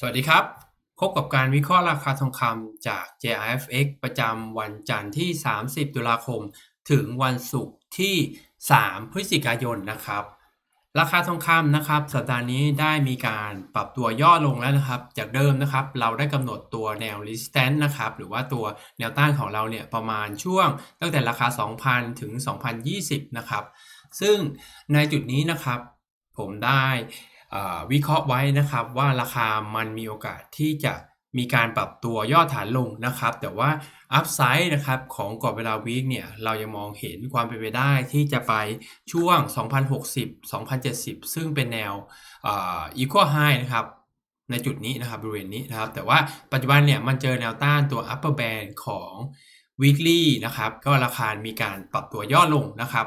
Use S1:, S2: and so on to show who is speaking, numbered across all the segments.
S1: สวัสดีครับ พบกับการวิเคราะห์ราคาทองคำจาก JIFX ประจำวันจันทร์ที่ 30 ตุลาคม ถึงวันศุกร์ที่ 3 พฤศจิกายนนะครับ ราคาทองคำนะครับ สัปดาห์นี้ได้มีการปรับตัวย่อลงแล้วนะครับ จากเดิมนะครับ เราได้กำหนดตัวแนว resistance นะครับ หรือว่าตัวแนวต้านของเราเนี่ยประมาณช่วงตั้งแต่ราคา 2,000 ถึง 2,020 นะครับ ซึ่งในจุดนี้นะครับ ผมได้ วิเคราะห์ไว้นะครับว่าราคามันมีโอกาสที่จะมีการปรับตัวย่อฐานลงนะครับ แต่ว่าอัพไซด์นะครับของกรอบเวลาวีคเนี่ยเรายังมองเห็นความเป็นไปได้ที่จะไปช่วง 2060 2070 ซึ่งเป็นแนวอ่า equal high นะครับในจุดนี้นะครับบริเวณนี้นะครับ แต่ว่าปัจจุบันเนี่ยมันเจอแนวต้านตัว upper band ของ weekly นะครับก็ราคา มีการปรับตัวย่อลงนะครับ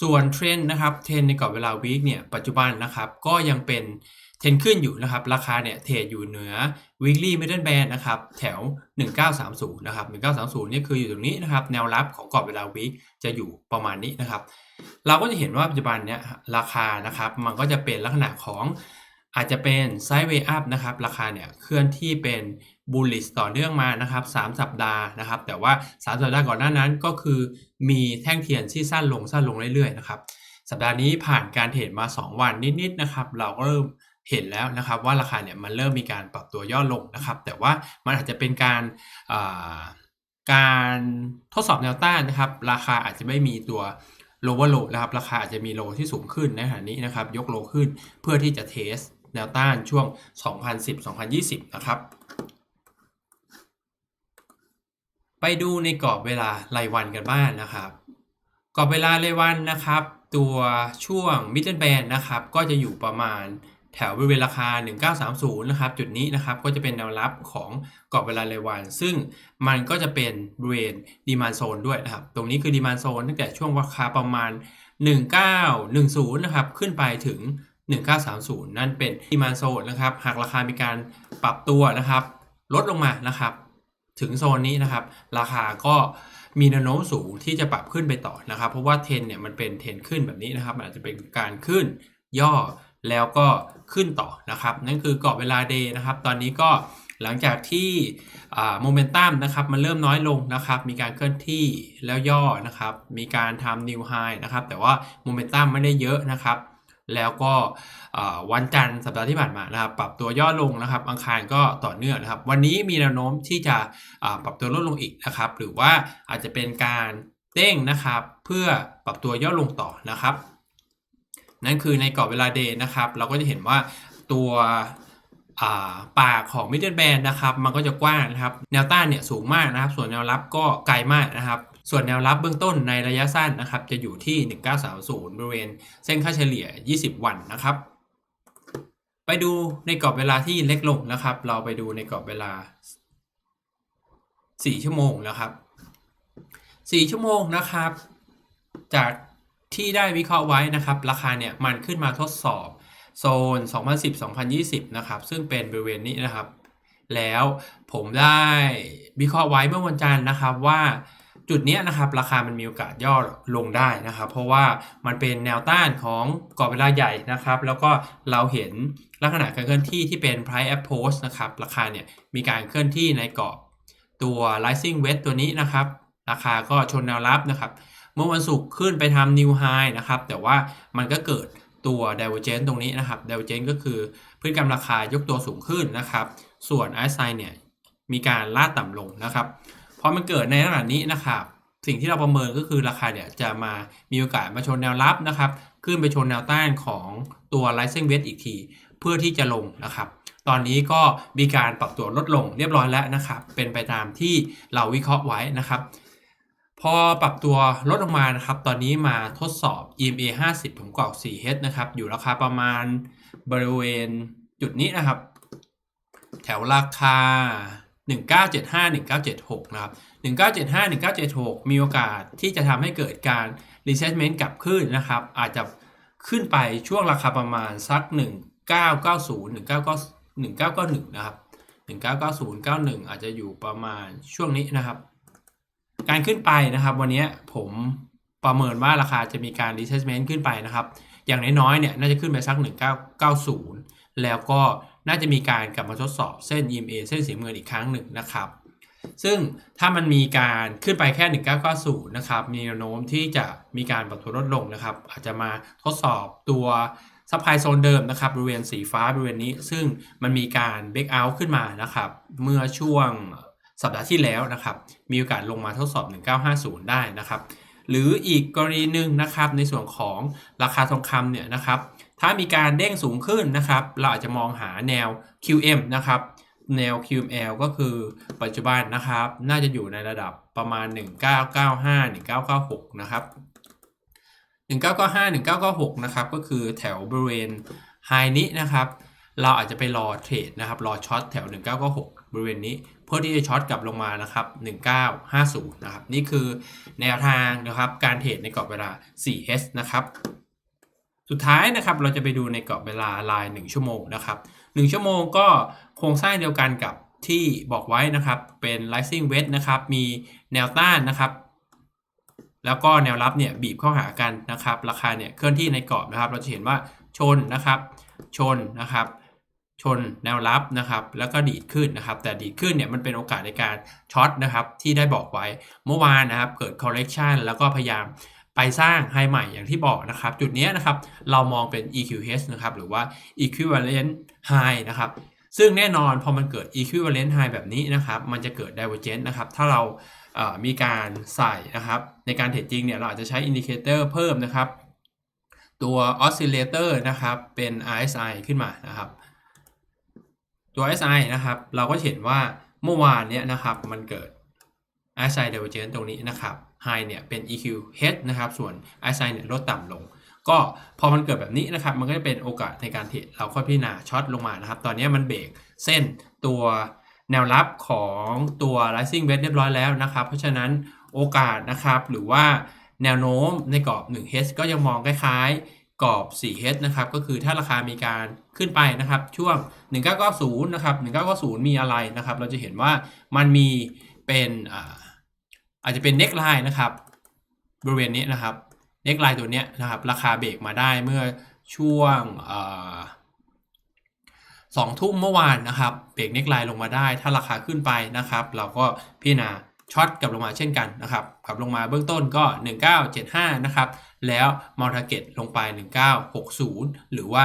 S1: ส่วนเทรนนะครับเทรนในกรอบเวลาวีคเนี่ยปัจจุบันนะครับก็ยังเป็นเทรนขึ้นอยู่นะครับ ราคาเนี่ยเทรดอยู่เหนือ weekly middle band นะครับแถว 1930นะครับ1930นี่คืออยู่ตรงนี้นะครับแนวรับของกรอบเวลาวีคจะอยู่ประมาณนี้นะครับ เราก็จะเห็นว่าปัจจุบันเนี่ยราคานะครับมันก็จะเป็นลักษณะของ อาจจะเป็นไซด์เวย์อัพนะครับราคาเนี่ยเคลื่อนที่เป็นบูลลิสต่อเนื่องมานะครับ3สัปดาห์นะครับ แต่ว่า 3 สัปดาห์ก่อนหน้านั้นก็คือมีแท่งเทียนที่สั้นลงสั้นลงเรื่อยๆนะครับสัปดาห์นี้ผ่านการเทรดมา 2 วันนิดๆนะครับ เราก็เริ่มเห็นแล้วนะครับว่าราคาเนี่ยมันเริ่มมีการปรับตัวย่อลงนะครับ แต่ว่ามันอาจจะเป็นการาการทดสอบแนวต้านนะครับ ราคาอาจจะไม่มีตัว lower low นะครับ ราคาอาจจะมีโลที่สูงขึ้นในขณะนี้นะครับ ยกโลขึ้นเพื่อที่จะเทส แนวต้านช่วง 2010-2020 นะครับ ไปดูในกรอบเวลารายวันกันบ้างนะครับ กรอบเวลารายวันนะครับ ตัวช่วง middle band นะครับ ก็จะอยู่ประมาณแถวบริเวณราคา 1930 นะครับ จุดนี้นะครับ ก็จะเป็นแนวรับของกรอบเวลารายวัน ซึ่งมันก็จะเป็นบริเวณ demand zone ด้วยนะครับ ตรงนี้คือ demand zone ตั้งแต่ช่วงราคาประมาณ 1910 นะครับ ขึ้นไปถึง 1930 นั่นเป็น demand zone นะครับ หากราคามีการปรับตัวนะครับ ลดลงมานะครับ ถึงโซนนี้นะครับ ราคาก็มีแนวโน้มสูงที่จะปรับขึ้นไปต่อนะครับ เพราะว่าเทนเนี่ยมันเป็นเทนขึ้นแบบนี้นะครับมันอาจจะเป็นการขึ้นย่อแล้วก็ขึ้นต่อนะครับ นั่นคือกรอบเวลาเดย์นะครับ ตอนนี้ก็หลังจากที่โมเมนตัมนะครับมันเริ่มน้อยลงนะครับ มีการเคลื่อนที่แล้วย่อนะครับ มีการทำนิวไฮนะครับ แต่ว่าโมเมนตัมไม่ได้เยอะนะครับ แล้วก็วันจันทร์สัปดาห์ที่ผ่านมานะครับปรับตัวย่อลงนะครับ อังคารก็ต่อเนื่องนะครับ วันนี้มีแนวโน้มที่จะปรับตัวลดลงอีกนะครับ หรือว่าอาจจะเป็นการเด้งนะครับ เพื่อปรับตัวย่อลงต่อนะครับ นั่นคือในกรอบเวลาเดย์นะครับ เราก็จะเห็นว่าตัว ปากของมิดเดิลแบนนะครับมันก็จะกว้างนะครับแนวต้านเนี่ยสูงมากนะครับ ส่วนแนวรับก็ไกลมากนะครับ ส่วนแนวรับเบื้องต้นในระยะสั้นนะครับ จะอยู่ที่ 1930 บริเวณเส้นค่าเฉลี่ย 20 วันนะครับ ไปดูในกรอบเวลาที่เล็กลงนะครับ เราไปดูในกรอบเวลา 4 ชั่วโมงนะครับ 4 ชั่วโมงนะครับ จากที่ได้วิเคราะห์ไว้นะครับ ราคาเนี่ยมันขึ้นมาทดสอบ โซน 2010-2020 นะครับ ซึ่งเป็นบริเวณนี้นะครับ แล้วผมได้วิเคราะห์ไว้เมื่อวันจันทร์นะครับว่าจุดนี้นะครับราคามันมีโอกาสย่อลงได้นะครับ เพราะว่ามันเป็นแนวต้านของกรอบเวลาใหญ่นะครับ แล้วก็เราเห็นลักษณะการเคลื่อนที่ที่เป็น price approach นะครับ ราคาเนี่ยมีการเคลื่อนที่ในกรอบตัว rising wedge ตัวนี้นะครับ ราคาก็ชนแนวรับนะครับ เมื่อวันศุกร์ขึ้นไปทำ new high นะครับ แต่ว่ามันก็เกิด ตัว divergence ตรงนี้นะครับ divergence ก็คือพฤติกรรมราคายกตัวสูงขึ้นนะครับ ส่วน i s i เนี่ยมีการลาดต่ำลงนะครับพอมันเกิดในลักษณะนี้นะครับ สิ่งที่เราประเมินก็คือราคาเนี่ยจะมามีโอกาสมาชนแนวรับนะครับ ขึ้นไปชนแนวต้านของตัว rising wedge อีกที เพื่อที่จะลงนะครับตอนนี้ก็มีการปรับตัวลดลงเรียบร้อยแล้วนะครับ เป็นไปตามที่เราวิเคราะห์ไว้นะครับ พอปรับตัวลดลงมานะครับ ตอนนี้มาทดสอบ EMA 50ของกรอบ 4H นะครับ อยู่ราคาประมาณบริเวณจุดนี้นะครับ แถวราคา 1975 1976 นะครับ 1975 1976 มีโอกาสที่จะทำให้เกิดการ retracement กลับขึ้นนะครับ อาจจะขึ้นไปช่วงราคาประมาณสัก 1990 1991 นะครับ 1990 91 อาจจะอยู่ประมาณช่วงนี้นะครับ การขึ้นไปนะครับ วันนี้ผมประเมินว่าราคาจะมีการ retracement ขึ้นไปนะครับ อย่างน้อยๆเนี่ยน่าจะขึ้นไปสัก 1990 แล้วก็น่าจะมีการกลับมาทดสอบเส้น EMA เส้นสีเงินอีกครั้งหนึ่งนะครับ ซึ่งถ้ามันมีการขึ้นไปแค่ 1990 นะครับ มีแนวโน้มที่จะมีการปรับตัวลดลงนะครับ อาจจะมาทดสอบตัวซัพพลายโซนเดิมนะครับบริเวณสีฟ้าบริเวณนี้ ซึ่งมันมีการเบรกเอาท์ขึ้นมานะครับ เมื่อช่วง สัปดาห์ที่แล้วนะครับมีโอกาสลงมาทดสอบ 1950 ได้นะครับหรืออีกกรณีหนึ่งนะครับในส่วนของราคาทองคำเนี่ยนะครับถ้ามีการเด้งสูงขึ้นนะครับ เราอาจจะมองหาแนว QM นะครับแนว QML ก็คือปัจจุบันนะครับ น่าจะอยู่ในระดับประมาณ 1995 1996 นะครับ 1995 1996 นะครับ ก็คือแถวบริเวณไฮนี้นะครับ เราอาจจะไปรอเทรดนะครับ รอช็อตแถว 1996 บริเวณนี้ เพื่อที่จะช็อตกลับลงมานะครับ 1950 นะครับ นี่คือแนวทางนะครับ การเทรดในกรอบเวลา 4H นะครับ สุดท้ายนะครับเราจะไปดูในกรอบเวลาราย 1 ชั่วโมงนะครับ 1 ชั่วโมงก็โครงสร้างเดียวกันกับที่บอกไว้นะครับเป็น rising wedge นะครับ มีแนวต้านนะครับ แล้วก็แนวรับเนี่ยบีบเข้าหากันนะครับ ราคาเนี่ยเคลื่อนที่ในกรอบนะครับ เราจะเห็นว่าชนนะครับ ชนนะครับ ชนแนวรับนะครับ แล้วก็ดีดขึ้นนะครับ แต่ดีดขึ้นเนี่ยมันเป็นโอกาสในการช็อตนะครับที่ได้บอกไว้เมื่อวานนะครับ เกิด correction แล้วก็พยายามไปสร้างไฮใหม่อย่างที่บอกนะครับ จุดนี้นะครับเรามองเป็น EQH นะครับ หรือว่า equivalent high นะครับ ซึ่งแน่นอนพอมันเกิด equivalent high แบบนี้นะครับ มันจะเกิด divergence นะครับ ถ้าเราเอ่อมีการใส่นะครับ ในการเทรดจริงเนี่ยเราอาจจะใช้อินดิเคเตอร์เพิ่มนะครับ ตัว oscillator นะครับเป็น RSI ขึ้นมานะครับ ตัว RSI นะครับ เราก็เห็นว่าเมื่อวานเนี้ยนะครับมันเกิด RSI divergence ตรงนี้นะครับ High เนี่ยเป็น EQH นะครับ ส่วน RSI เนี่ยลดต่ำลง ก็พอมันเกิดแบบนี้นะครับ มันก็จะเป็นโอกาสในการเทรดเราค่อยพิจารณาช็อตลงมานะครับ ตอนนี้มันเบรกเส้นตัวแนวรับของตัว rising wedge เรียบร้อยแล้วนะครับ เพราะฉะนั้นโอกาสนะครับหรือว่าแนวโน้มในกรอบ 1H ก็ยังมองคล้ายๆ กรอบ 4H นะครับก็คือถ้าราคามีการขึ้นไปนะครับช่วง 1990นะครับ1990 มีอะไรนะครับเราจะเห็นว่ามันมีเป็นอาอาจจะเป็น neck line นะครับบริเวณนี้นะครับเน็กไลน์ตัวนี้นะครับราคาเบรกมาได้เมื่อช่วงสองทุ่มเมื่อวานนะครับเบรกเน็กไลน์ลงมาได้ ถ้าราคาขึ้นไปนะครับ เราก็พิจารณา ช็อตกลับลงมาเช่นกันนะครับกลับลงมาเบื้องต้นก็ 1975 นะครับ แล้วมอลทาเก็ตลงไป 1960 หรือว่า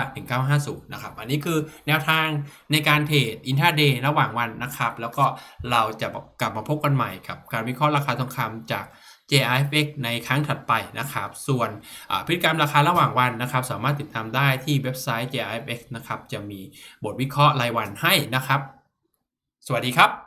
S1: 1950 นะครับ อันนี้คือแนวทางในการเทรดอินท a เดย์ระหว่างวันนะครับ แล้วก็เราจะกลับมาพบกันใหม่กับการวิเคราะห์ราคาทองคำจาก JIFX ในครั้งถัดไปนะครับ ส่วนพฤติกรรมราคาระหว่างวันนะครับ สามารถติดตามได้ที่เว็บไซต์ JIFX นะครับ จะมีบทวิเคราะห์รายวันให้นะครับ สวัสดีครับ